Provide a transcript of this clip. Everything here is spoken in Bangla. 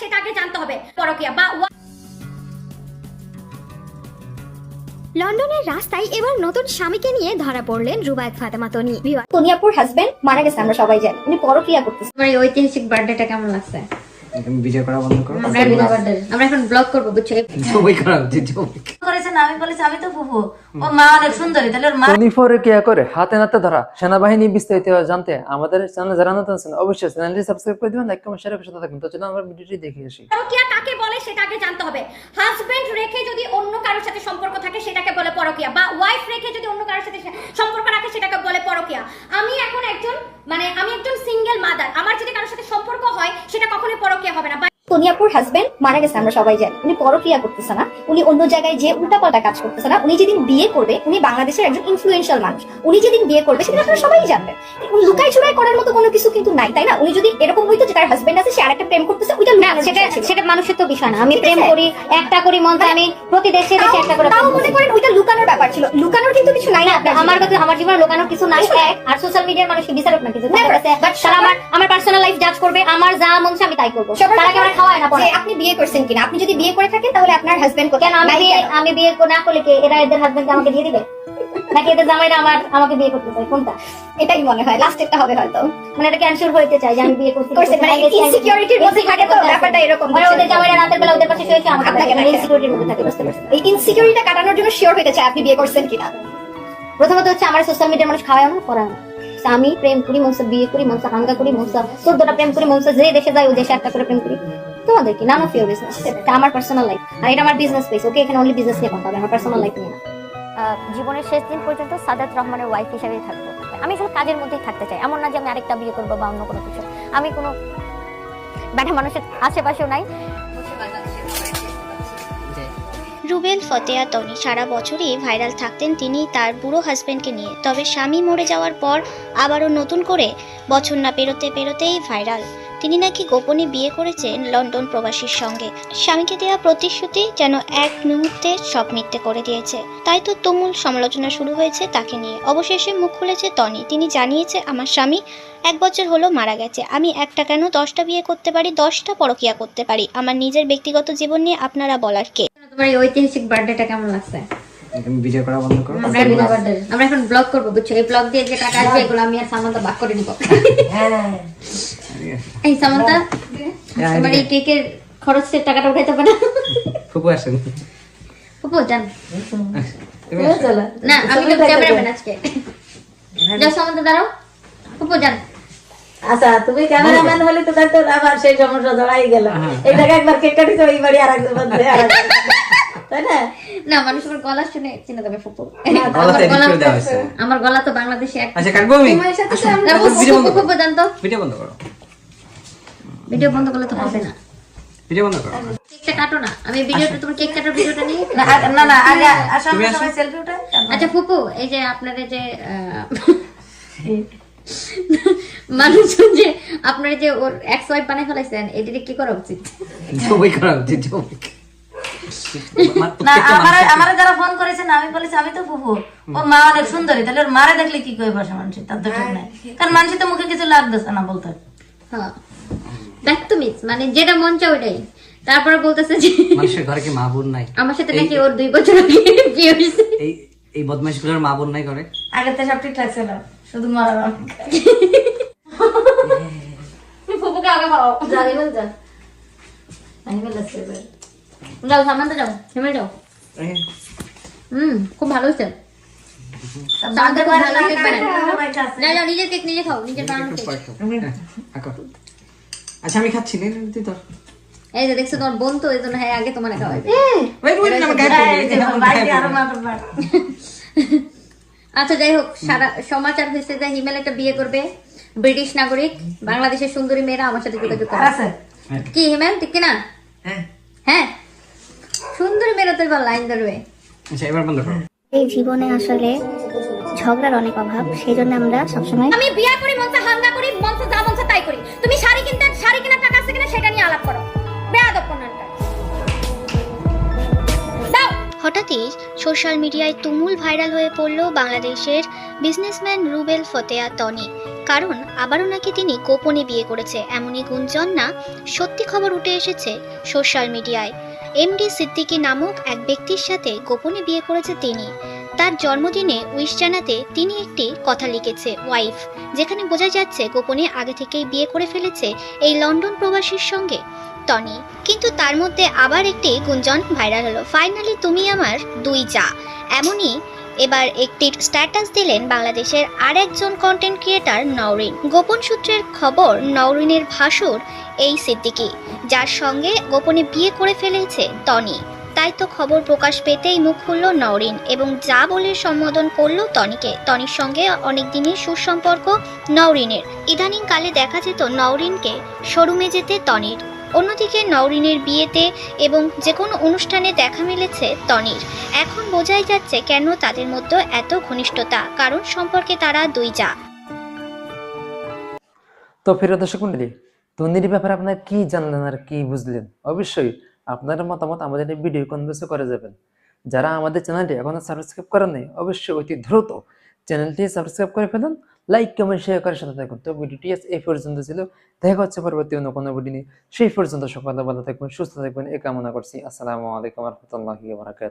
সেটা আগে জানতে হবে। পরকিয়া বা লন্ডনের রাস্তায় এবার নতুন স্বামীকে নিয়ে ধরা পড়লেন রুবায়ত ফাতেমা তনি। তনিয়াপুর হাজবেন্ড মারা গেছে আমরা সবাই জানি। উনি পরকিয়া করতেছে আমার এই ঐতিহাসিক বার্থডেটা কেমন লাগছে? তুমি ভিডিও করা বন্ধ করো। আমরা এখন ব্লগ করব বুঝছ? সবাই করা উচিত ছবি আমি বলেছি আমি তো ফুফু। ওর মা অনেক সুন্দরী তাহলে ওর মা টনিফোরে কে করে? হাতে নাতে ধরা। সেনাবাহিনী বিস্তারিত জানতে আমাদের চ্যানেল যারা নতুন আছেন অবশ্যই চ্যানেলটি সাবস্ক্রাইব করে দিবেন লাইক কমেন্ট শেয়ার করে সাথে থাকবেন। তো চলুন আমরা ভিডিওটি দেখে আসি। পরকিয়া কাকে বলে সেটা আগে জানতে হবে। হাজবেন্ড রেখে যদি অন্য কারোর সাথে সম্পর্ক থাকে সেটাকে বলে পরকিয়া। বা ওয়াইফ রেখে যদি অন্য কারোর সাথে সম্পর্ক রাখে সেটাকে বলে পরকিয়া। আমি এখন একজন মানে আমি একজন সিঙ্গেল মাদার আমার যদি কারোর সাথে সম্পর্ক হয় সেটা কখনোই পরকিয়া হবে না। তনিয়াপুর হাজবেন্ড মারা গেছে আমরা সবাই জানি। উনি পরক্রিয়া করতেছে না উনি অন্য জায়গায় যে উল্টাপাল্টা কাজ করতেছে না। উনি যেদিন বিয়ে করবে উনি বাংলাদেশের একজন ইনফ্লুয়েন্সিয়াল মানুষ। উনি যেদিন বিয়ে করবে সেদিন আপনারা সবাই জানবেন। উনি লুকাই চুরাই করার মতো কোনো কিছু কিন্তু নাই তাই না? উনি যদি এরকম হইতো যে তার হাজবেন্ড আছে সে আরেকটা প্রেম করতেছে ওইটা না সেটা সেটা মানুষের তো বিষয় না। আমি প্রেম করি একটা করি মন আমি প্রতি দেশে দেশে একটা করে তাও মনে করেন ওইটা লুকানোর ব্যাপার ছিল। লুকানোর কিন্তু কিছু নাই না আমার কাছে আমার জীবনে লোকানোর কিছু নাই। এক আর সোশ্যাল মিডিয়ার মানুষকে বিচারক না কিছু. তারা But আমার আমার পার্সোনাল লাইফ জাজ করবে আমার যা মন আমি তাই করব। তারা কি আমার খাওয়ায় না যে আপনি বিয়ে করছেন কিনা আপনি যদি বিয়ে করে থাকেন তাহলে আপনার হাজবেন্ড কেন আমি বিয়ে আমি বিয়ে না করলে কি এরা এদের হাজবেন্ড আমাকে দিয়ে দিবে? নাকি এদের জামাইরা আমার আমাকে বিয়ে করতে চাই কোনটা? এটাই মনে হয়। লাস্ট একটা হবে হয়তো। মানে এটা ক্যান্সেল হইতে চাই যে আমি বিয়ে করতে করছে, মানে insecurity-র মধ্যে থাকে তো, ব্যাপারটা এরকম। মানে ওদের জামাইরা রাতের বেলা ওদের পাশে শুয়েছে আমাকে আপনাকে থাকে ইনসিকিউরিটির মধ্যে থাকে বুঝতে পারছেন? এই ইনসিকিউরিটিটা কাটানোর জন্য শিওর হতে চায় আপনি বিয়ে করছেন কিনা। প্রথমত হচ্ছে আমার সোশ্যাল মিডিয়ার মানুষ খাওয়ায় না পড়ায় না। আমি প্রেম করি মনসা বিয়ে করি মনসা হাঙ্গা করি মনসা চোদ্দটা প্রেম করি মনসা যে দেশে যায় ওই দেশে একটা করে প্রেম করি। তোমাদের কি নান অফ ইউর বিজনেস এটা আমার পার্সোনাল লাইফ আর এটা আমার বিজনেস পেস ওকে এখানে অনলি বিজনেস নিয়ে কথা হবে আমার পার্সোনাল লাইফ নিয়ে না। জীবনের শেষ দিন পর্যন্ত সাদাত রহমানের ওয়াইফ হিসেবেই থাকব। আমি শুধু কাজের মধ্যেই থাকতে চাই এমন না যে আমি আরেকটা বিয়ে করব বা অন্য কোনো কিছু। আমি কোনো ব্যাটা মানুষের আশেপাশেও নাই। রুবেল ফতেয়া তনি সারা বছরই ভাইরাল থাকতেন তিনি তার বুড়ো হাজবেন্ডকে নিয়ে। তবে স্বামী মরে যাওয়ার পর আবারও নতুন করে বছর না পেরোতে পেরোতেই ভাইরাল তিনি নাকি গোপনে বিয়ে করেছেন লন্ডন প্রবাসীর সঙ্গে। স্বামীকে দেওয়া প্রতিশ্রুতি যেন এক মুহূর্তে সব মিথ্যে করে দিয়েছে। তাই তো তুমুল সমালোচনা শুরু হয়েছে তাকে নিয়ে। অবশেষে মুখ খুলেছে তনি তিনি জানিয়েছে আমার স্বামী এক বছর হলো মারা গেছে। আমি একটা কেন দশটা বিয়ে করতে পারি দশটা পরকিয়া করতে পারি। আমার নিজের ব্যক্তিগত জীবন নিয়ে আপনারা বলার কে? তোমার এই ঐতিহাসিক বার্থডেটা কেমন লাগছে? তুমি ভিডিও করা বন্ধ করো আমরা এখন ব্লগ করব বুঝছ? এই ব্লগ দিয়ে যে টাকা আসবে এগুলো আমি আর সামান্তা ভাগ করে নিব। এই সামান্তা হ্যাঁ, তোমার এই কেকের খরচের টাকাটা উঠাইতে পারে। ফুপু আসেন। ফুপু জান তুমি আসো। না আমি তো ক্যামেরাম্যান আজকে। যাও সামান্তা দাঁড়াও। ফুপু জান আচ্ছা তুমি ক্যামেরাম্যান হলে তো তো আবার সেই সমস্যা ধরাই গেল। এই টাকা একবার কেক কাটিছে ওই বাড়ি আর একজন বাদে আর তাই না? না মানুষ আমার গলা শুনে চিনে দেবে ফুপু। তো আমার edit করে দেওয়া হয়েছে। আমার গলা তো বাংলাদেশে আচ্ছা কাটবো আমি? আসো, না, ফুপু, ভিডিও বন্ধ করো। ফুপু জান তো। ভিডিও বন্ধ করো। ভিডিও বন্ধ করলে তো হবে না। ভিডিও বন্ধ করো। কেকটা কাটো না। আমি ভিডিওটা তোমার কেক কাটার ভিডিওটা নিই না না না আগে আসার তুমি আসো। সময় সেলফি উঠে। আচ্ছা ফুপু এই যে আপনাদের যে মানুষজন যে আপনারা যে ওর এক্স ওয়াইফ বানাই ফেলাইছেন এটিতে কি করা উচিত? করা উচিত না আমার মানুষের- আমার যারা ফোন করেছে না আমি বলেছি আমি তো ফুফু ওর মা অনেক সুন্দরী তাহলে ওর মারে দেখলে কি কই বসে মানুষ তার তো ঠিক নাই। কারণ মানুষের তো মুখে কিছু লাগতেছে না বলতে। হ্যাঁ। দেখ তুমি মানে যেটা মন চায় ওইটাই। তারপরে বলতেছে যে মানুষের ঘরে কি মা বোন নাই? আমার সাথে নাকি ওর দুই বছর আগে বিয়ে হয়েছে। এই এই বদমাইশগুলোর মা বোন নাই করে আগে তো সব ঠিকঠাক ছিল শুধু মারা ফুপুকে আগে খাও জানি বল যা অ্যানিমেল আছে এবার। যাও সামান্তে যাও হেমে যাও। হুম খুব ভালো হয়েছে। নিজের কেক নিজে খাও নিজের বানানো কেক আঁকো। আচ্ছা আমি খাচ্ছি নে, তুই ধর। এই যে দেখছ তোমার বোন তো এই জন্য হ্যাঁ আগে তোমার আমার গায়ে। আচ্ছা যাই হোক সারা সমাচার হয়েছে যে হিমেল একটা বিয়ে করবে ব্রিটিশ নাগরিক বাংলাদেশের সুন্দরী মেয়েরা আমার সাথে যোগাযোগ করে আছে। কি হিমেল? ঠিক না? হ্যাঁ। হ্যাঁ। সুন্দরী মেয়েরা তো এবার লাইন ধরবে। আচ্ছা এবার বন্ধ করো। এই জীবনে আসলে ঝগড়ার অনেক অভাব সেই জন্য আমরা সবসময় আমি বিয়ে আলাপ করো। হঠাৎই সোশ্যাল মিডিয়ায় তুমুল ভাইরাল হয়ে পড়ল বাংলাদেশের বিজনেসম্যান রুবেল ফতেয়া তনি। কারণ আবারও নাকি তিনি গোপনে বিয়ে করেছে, এমনই গুঞ্জন না সত্যি খবর উঠে এসেছে সোশ্যাল মিডিয়ায়। এমডি সিদ্দিকী নামক এক ব্যক্তির সাথে গোপনে বিয়ে করেছে তিনি। তার জন্মদিনে উইশ জানাতে তিনি একটি কথা লিখেছে, ওয়াইফ যেখানে বোঝা যাচ্ছে গোপনে আগে থেকেই বিয়ে করে ফেলেছে এই লন্ডন প্রবাসীর সঙ্গে। টনি, কিন্তু তার মধ্যে আবার একটি গুঞ্জন ভাইরাল হলো, ফাইনালি তুমি আমার দুই যা। এমনই এবার একটি স্ট্যাটাস দিলেন বাংলাদেশের আর একজন কন্টেন্ট ক্রিয়েটার নওরিন। গোপন সূত্রের খবর, নওরিনের ভাসুর এই সিদ্দিকি, যার সঙ্গে গোপনে বিয়ে করে ফেলেছে টনি। তাই তো খবর প্রকাশ পেতেই মুখ খুলল নওরিন এবং যা বলে সম্বোধন করল টনিকে টনির সঙ্গে অনেক দিনের সুসম্পর্ক নওরিনের। ইদানিং কালে দেখা যেত নওরিনকে শোরুমে যেতে টনির অন্যদিকে নওরিনের বিয়েতে এবং যে কোনো অনুষ্ঠানে দেখা মিলেছে টনির এখন বোঝাই যাচ্ছে কেন তাদের মধ্যে এত ঘনিষ্ঠতা, কারণ সম্পর্কে তারা দুই যা। তো প্রিয় দর্শক মন্ডলী তন্দির ব্যাপারে আপনার কি জানলেন আর কি বুঝলেন? অবশ্যই আপনার মতামত আমাদের এই ভিডিও কনভার্সে করে যাবেন? যারা আমাদের চ্যানেলটি এখনও সাবস্ক্রাইব করেন নাই, অবশ্যই অতি দ্রুত চ্যানেলটি সাবস্ক্রাইব করে ফেলুন লাইক কমেন্ট শেয়ার করার সাথে থাকুন। তো ভিডিওটি এই পর্যন্ত ছিল। দেখা হচ্ছে পরবর্তী অন্য কোনো ভিডিও নিয়ে। সেই পর্যন্ত সকলে ভালো থাকবেন সুস্থ থাকবেন এ কামনা করছি। আসসালামু আলাইকুম রহমতুল্লাহি বারাকাত